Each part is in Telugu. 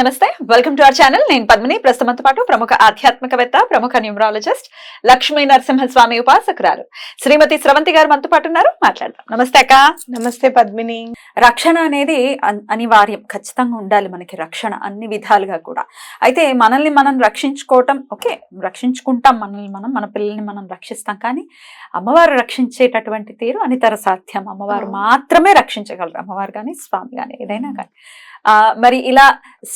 నమస్తే వెల్కమ్ టు అవర్ ఛానల్ నేను పద్మిని. ప్రస్తుతంతో పాటు ప్రముఖ ఆధ్యాత్మికవేత్త ప్రముఖ న్యూమరాలజిస్ట్ లక్ష్మీ నరసింహస్వామి ఉపాసకురాలు శ్రీమతి స్రవంతి గారు మనతో పాటు ఉన్నారు. మాట్లాడదాం. నమస్తే అక్క. నమస్తే పద్మిని. రక్షణ అనేది అన్- అనివార్యం. ఖచ్చితంగా ఉండాలి మనకి రక్షణ అన్ని విధాలుగా కూడా. అయితే మనల్ని మనం రక్షించుకోవటం ఓకే రక్షించుకుంటాం మనల్ని మనం మన పిల్లల్ని మనం రక్షిస్తాం. కానీ అమ్మవారు రక్షించేటటువంటి తీరు అనితర సాధ్యం. అమ్మవారు. మాత్రమే రక్షించగలరు. అమ్మవారు కానీ స్వామి కానీ ఏదైనా కానీ. మరి ఇలా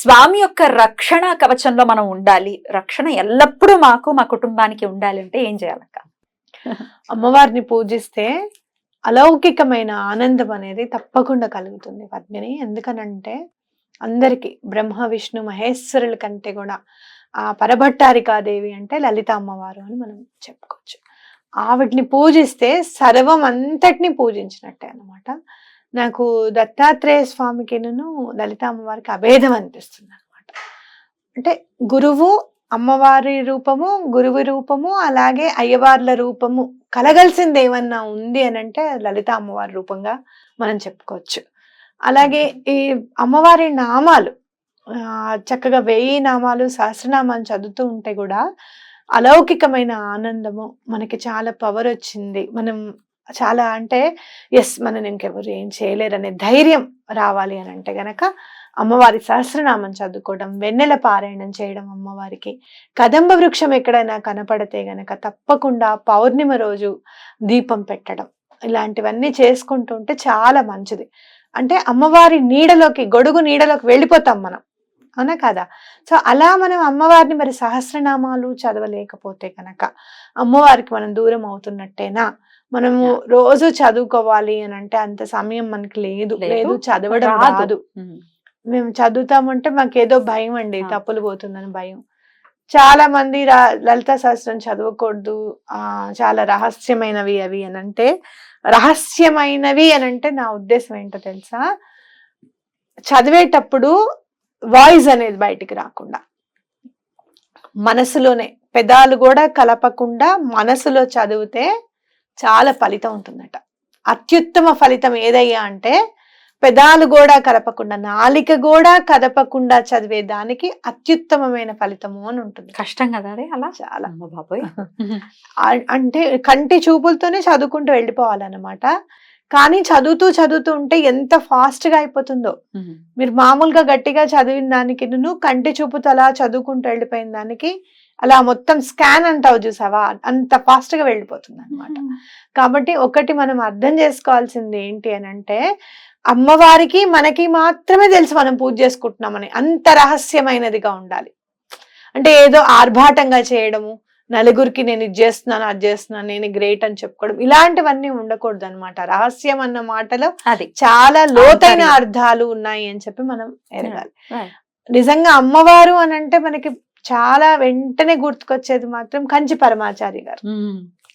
స్వామి యొక్క రక్షణ కవచంలో మనం ఉండాలి. రక్షణ ఎల్లప్పుడూ మాకు మా కుటుంబానికి ఉండాలి అంటే ఏం చేయాలక్క? అమ్మవారిని పూజిస్తే అలౌకికమైన ఆనందం అనేది తప్పకుండా కలుగుతుంది పద్మిని. ఎందుకనంటే అందరికి బ్రహ్మ విష్ణు మహేశ్వరుల కంటే కూడా ఆ పరభట్టారికాదేవి అంటే లలిత అమ్మవారు అని మనం చెప్పుకోవచ్చు. ఆవిడ్ని పూజిస్తే సర్వం అంతటిని పూజించినట్టే అన్నమాట. నాకు దత్తాత్రేయ స్వామికిను లలిత అమ్మవారికి అభేదం అనిపిస్తుంది అనమాట అంటే గురువు అమ్మవారి రూపము గురువు రూపము అలాగే అయ్యవార్ల రూపము కలగలిసింది ఏమన్నా ఉంది అని అంటే లలిత అమ్మవారి రూపంగా మనం చెప్పుకోవచ్చు. అలాగే ఈ అమ్మవారి నామాలు చక్కగా వెయ్యి నామాలు సహస్రనామాలు చదువుతూ ఉంటే కూడా అలౌకికమైన ఆనందము మనకి చాలా పవర్ వచ్చింది. మనం చాలా అంటే ఎస్ మనం ఇంకెవరు ఏం చేయలేరనే ధైర్యం రావాలి అని అంటే గనక అమ్మవారి సహస్రనామం చదువుకోవడం వెన్నెల పారాయణం చేయడం అమ్మవారికి. కదంబ వృక్షం ఎక్కడైనా కనపడితే గనక తప్పకుండా పౌర్ణిమ రోజు దీపం పెట్టడం. ఇలాంటివన్నీ చేసుకుంటూ ఉంటే చాలా మంచిది. అంటే అమ్మవారి నీడలోకి గొడుగు నీడలోకి వెళ్ళిపోతాం మనం. అవునా కదా? సో అలా మనం అమ్మవారిని మరి సహస్రనామాలు చదవలేకపోతే కనుక అమ్మవారికి మనం దూరం అవుతున్నట్టేనా? మనము రోజు చదువుకోవాలి అని అంటే అంత సమయం మనకి లేదు. లేదు. చదవడం రాదు. మేము చదువుతామంటే మాకు ఏదో భయం అండి. తప్పులు పోతుందని భయం. చాలా మంది రా- లలిత శాస్త్రం చదవకూడదు. ఆ చాలా రహస్యమైనవి అవి అని అంటే రహస్యమైనవి అని అంటే నా ఉద్దేశం ఏంటో తెలుసా? చదివేటప్పుడు వాయిస్ అనేది బయటికి రాకుండా మనసులోనే పెదాలు కూడా కలపకుండా మనసులో చదివితే చాలా ఫలితం ఉంటుందట. అత్యుత్తమ ఫలితం ఏదయ్యా అంటే పెదాలు కూడా కలపకుండా నాలిక కూడా కదపకుండా చదివే దానికి అత్యుత్తమమైన ఫలితము అని ఉంటుంది. కష్టం కదా అదే అలా? చాలా. అమ్మ బాబోయ్. అంటే కంటి చూపులతోనే చదువుకుంటూ వెళ్ళిపోవాలన్నమాట. కానీ చదువుతూ చదువుతూ ఉంటే ఎంత ఫాస్ట్గా అయిపోతుందో. మీరు మామూలుగా గట్టిగా చదివిన దానికి నువ్వు కంటి చూపుతో అలా చదువుకుంటూ వెళ్ళిపోయిన దానికి అలా మొత్తం స్కాన్ అంటావు చూసావా? అంత ఫాస్ట్గా వెళ్ళిపోతుంది అనమాట కాబట్టి ఒకటి మనం అర్థం చేసుకోవాల్సింది ఏంటి అని అంటే అమ్మవారికి మనకి మాత్రమే తెలుసు మనం పూజ చేసుకుంటున్నామని అంత రహస్యమైనదిగా ఉండాలి. అంటే ఏదో ఆర్భాటంగా చేయడము నలుగురికి నేను ఇది చేస్తున్నాను అది చేస్తున్నాను నేను గ్రేట్ అని చెప్పుకోవడం ఇలాంటివన్నీ ఉండకూడదు అనమాట రహస్యం అన్న మాటలో అది చాలా లోతైన. అర్థాలు ఉన్నాయి అని చెప్పి మనం ఎరగాలి Right. నిజంగా అమ్మవారు అని అంటే మనకి చాలా వెంటనే గుర్తుకొచ్చేది మాత్రం కంచి పరమాచారి గారు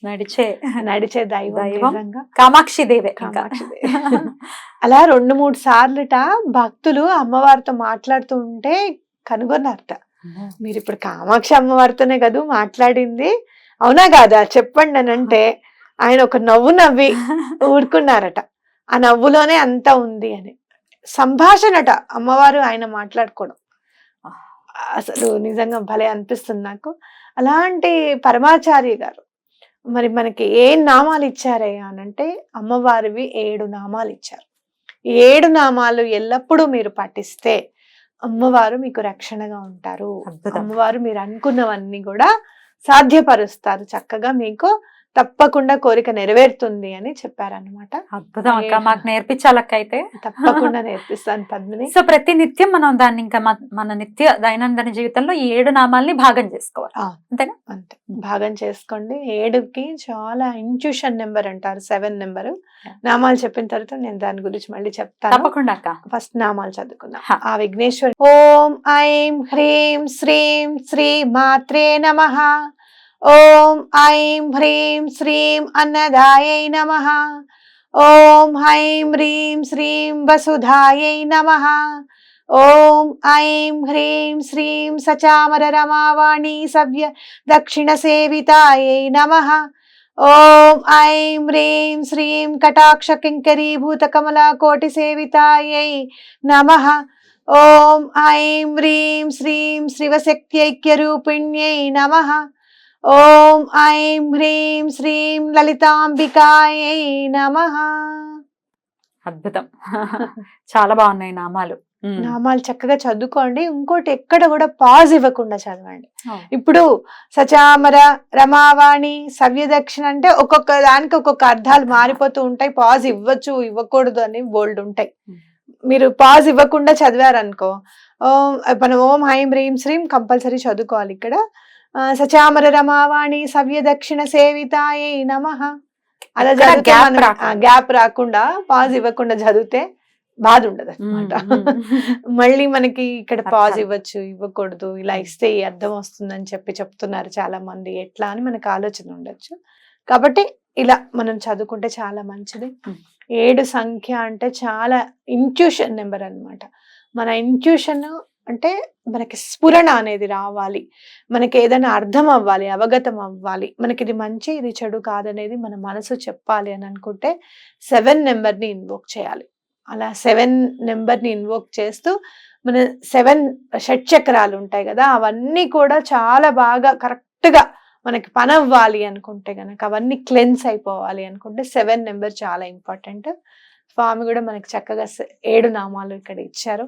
నడిచే నడిచే దైవం దైవం. నిజంగా కామాక్షి దేవే ఇంకా. కామాక్షి దేవి. అలా రెండు మూడు సార్లుట భక్తులు అమ్మవారితో మాట్లాడుతూ ఉంటే కనుగొన్నారట మీరు ఇప్పుడు కామాక్షి అమ్మవారితోనే కదూ మాట్లాడింది. అవునా కాదా చెప్పండి అని అంటే ఆయన ఒక నవ్వు నవ్వి ఊరుకున్నారట. ఆ నవ్వులోనే అంతా ఉంది అని. సంభాషణట అమ్మవారు ఆయన మాట్లాడుకోవడం. అసలు నిజంగా భలే అనిపిస్తుంది నాకు. అలాంటి పరమాచార్య గారు మరి మనకి ఏ నామాలు ఇచ్చారయ్యా అని అంటే అమ్మవారివి ఏడు నామాలు ఇచ్చారు. ఏడు నామాలు ఎల్లప్పుడూ మీరు పఠిస్తే అమ్మవారు మీకు రక్షణగా ఉంటారు. అమ్మవారు మీరు అనుకున్నవన్నీ కూడా సాధ్యపరుస్తారు చక్కగా మీకు తప్పకుండా కోరిక నెరవేరుతుంది అని చెప్పారనమాట అద్భుతం అక్క. మాకు నేర్పించాలక్క అయితే. తప్పకుండా నేర్పిస్తాను పద్మిని. సో ప్రతి నిత్యం మనం దాన్ని ఇంకా మన- నిత్య దైనందిన జీవితంలో ఈ ఏడు నామాల్ని భాగం చేసుకోవాలి. అంతేనా? అంతే. భాగం చేసుకోండి. ఏడుకి చాలా ఇంట్యూషన్ నెంబర్ అంటారు. సెవెన్ నెంబర్ నామాలు చెప్పిన తర్వాత నేను దాని గురించి మళ్ళీ చెప్తాను. తప్పకుండా అక్క. ఫస్ట్ నామాలు చదువుకుందాం. ఆ విఘ్నేశ్వరి. ఓం ఐం హ్రీం శ్రీం శ్రీ మాత్రే నమ. ఓం ఐం హ్రీం శ్రీం అన్నదాయై నమ ఓం హైం హ్రీం శ్రీం వసుధాయై నమ ఓం ఐం హ్రీం శ్రీం సచామర రమావాణి సవ్య దక్షిణ సేవితాయై నమ ఓం ఐం హ్రీం శ్రీం కటాక్ష కింకరీభూత కమల కోటి సేవితాయై నమ ఓం ఐం హ్రీం శ్రీం లలితాంబికాయై నమ. అద్భుతం. చాలా బాగున్నాయి నామాలు. నామాలు చక్కగా చదువుకోండి. ఇంకోటి ఎక్కడ కూడా పాజ్ ఇవ్వకుండా చదవండి. ఇప్పుడు సచామర రమావాణి సవ్యదక్షిణ అంటే ఒక్కొక్క దానికి ఒక్కొక్క అర్థాలు మారిపోతూ ఉంటాయి. పాజ్ ఇవ్వచ్చు ఇవ్వకూడదు అని బోల్డ్ ఉంటాయి. మీరు పాజ్ ఇవ్వకుండా చదివారనుకో ఓం మనం ఓం హైం హ్రీం శ్రీం కంపల్సరీ చదువుకోవాలి ఇక్కడ. సచామర రమావాణి సవ్యదక్షిణ సేవితాయే నమ. అలా చదివితే గ్యాప్ రాకుండా. పాజ్ ఇవ్వకుండా చదివితే బాధ ఉండదు అనమాట. మళ్ళీ మనకి ఇక్కడ పాజ్. ఇవ్వచ్చు ఇవ్వకూడదు ఇలా ఇస్తే ఈ అర్థం వస్తుందని చెప్పి చెప్తున్నారు చాలా మంది ఎట్లా అని మనకు ఆలోచన ఉండొచ్చు. కాబట్టి ఇలా మనం చదువుకుంటే చాలా మంచిది. ఏడు సంఖ్య అంటే చాలా ఇంట్యూషన్ నెంబర్ అన్నమాట. మన ఇంట్యూషన్ అంటే మనకి స్ఫురణ అనేది రావాలి. మనకి ఏదైనా అర్థం అవ్వాలి అవగతం అవ్వాలి. మనకి ఇది మంచి ఇది చెడు కాదనేది మన మనసు చెప్పాలి అని అనుకుంటే సెవెన్ నెంబర్ని ఇన్వోక్ చేయాలి. అలా సెవెన్ నెంబర్ని ఇన్వోక్ చేస్తూ మన సెవెన్ షట్చక్రాలు ఉంటాయి కదా అవన్నీ కూడా చాలా బాగా కరెక్ట్గా మనకి పని అవ్వాలి అనుకుంటే కనుక అవన్నీ క్లెన్స్ అయిపోవాలి అనుకుంటే సెవెన్ నెంబర్ చాలా ఇంపార్టెంట్. స్వామి కూడా మనకి చక్కగా ఏడు నామాలు ఇక్కడ ఇచ్చారు.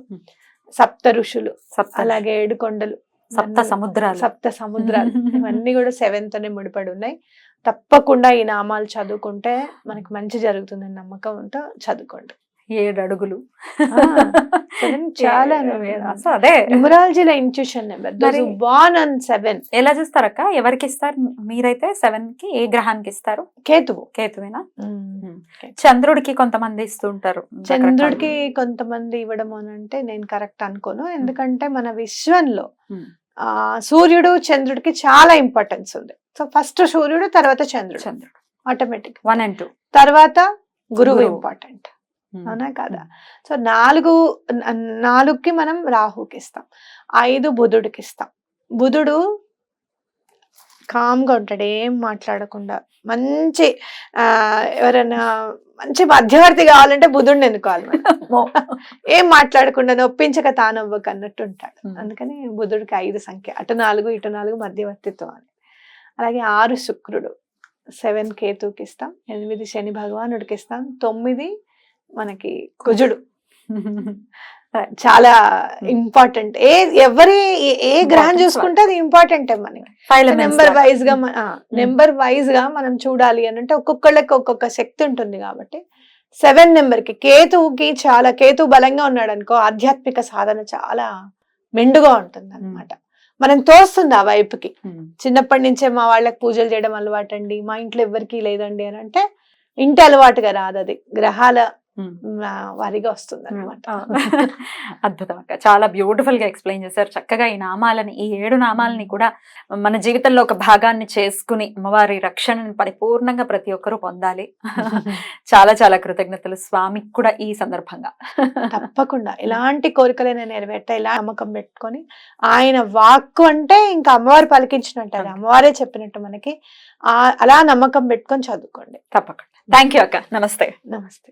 సప్త ఋషులు అలాగే ఏడు కొండలు సప్త సముద్రాలు. సప్త సముద్రాలు. ఇవన్నీ కూడా సెవెన్ తోనే ముడిపడి ఉన్నాయి. తప్పకుండా ఈ నామాలు చదువుకుంటే మనకి మంచి జరుగుతుందని నమ్మకంతో చదువుకోండి. ఏడు అడుగులు చాలా అదే. న్యూమరాలజీలో ఇంట్యూషన్ నెంబర్. మరి- బాన్ ఆన్ సెవెన్ ఎలా చూస్తారక్క? ఎవరికి ఇస్తారు? మీరైతే సెవెన్కి ఏ గ్రహానికి ఇస్తారు? కేతువు. కేతువేనా. చంద్రుడికి కొంతమంది ఇస్తూ ఉంటారు చంద్రుడికి కొంతమంది ఇవ్వడం అని అంటే నేను కరెక్ట్ అనుకోను. ఎందుకంటే మన విశ్వంలో సూర్యుడు చంద్రుడికి చాలా ఇంపార్టెన్స్ ఉంది. సో ఫస్ట్ సూర్యుడు తర్వాత చంద్రుడు. చంద్రుడు. ఆటోమేటిక్ వన్ అండ్ టూ తర్వాత గురువు. ఇంపార్టెంట్ అవునా కదా? సో నాలుగు నాలుగుకి మనం రాహుకి ఇస్తాం ఐదు బుధుడికి ఇస్తాం బుధుడు కామ్గా ఉంటాడు ఏం మాట్లాడకుండా. మంచి ఆ ఎవరైనా మంచి మధ్యవర్తి కావాలంటే బుధుడిని ఎన్నుకోవాలి. ఏం మాట్లాడకుండా నొప్పించక తానవ్వక అన్నట్టు ఉంటాడు. అందుకని బుధుడికి ఐదు సంఖ్య అటు నాలుగు ఇటు నాలుగు మధ్యవర్తిత్వం అని. అలాగే ఆరు శుక్రుడు. సెవెన్ కేతుకి ఇస్తాం ఎనిమిది శని భగవానుడికి ఇస్తాం తొమ్మిది మనకి కుజుడు. చాలా ఇంపార్టెంట్ ఏ ఎవరి ఏ- గ్రహం చూసుకుంటే అది ఇంపార్టెంట్ మనకి ఫైవ్ నెంబర్ వైజ్గా నెంబర్ వైజ్గా మనం చూడాలి అని అంటే ఒక్కొక్కళ్ళకి ఒక్కొక్క శక్తి ఉంటుంది కాబట్టి. సెవెన్ నెంబర్కి కేతువుకి చాలా కేతు బలంగా ఉన్నాడు అనుకో ఆధ్యాత్మిక సాధన చాలా మెండుగా ఉంటుంది అనమాట మనం తోస్తుంది ఆ వైపుకి. చిన్నప్పటి నుంచే మా వాళ్ళకి పూజలు చేయడం అలవాటు అండి మా ఇంట్లో ఎవరికి లేదండి అని అంటే ఇంటి అలవాటుగా రాదు అది. గ్రహాల వారిగా వస్తుంది అనమాట అద్భుతం అక్క చాలా బ్యూటిఫుల్గా ఎక్స్ప్లెయిన్ చేశారు. చక్కగా ఈ నామాలని ఈ ఏడు నామాలని కూడా మన జీవితంలో ఒక భాగాన్ని చేసుకుని అమ్మవారి రక్షణని పరిపూర్ణంగా ప్రతి ఒక్కరూ పొందాలి. చాలా చాలా కృతజ్ఞతలు. స్వామికి కూడా ఈ సందర్భంగా. తప్పకుండా. ఎలాంటి కోరికలైనా నెరవేర్తా ఇలా నమ్మకం పెట్టుకొని ఆయన వాక్కు అంటే ఇంకా అమ్మవారు పలికించినట్టు అమ్మవారే చెప్పినట్టు మనకి ఆ అలా నమ్మకం పెట్టుకొని చదువుకోండి. తప్పకుండా. థ్యాంక్ యూ అక్క. నమస్తే. నమస్తే.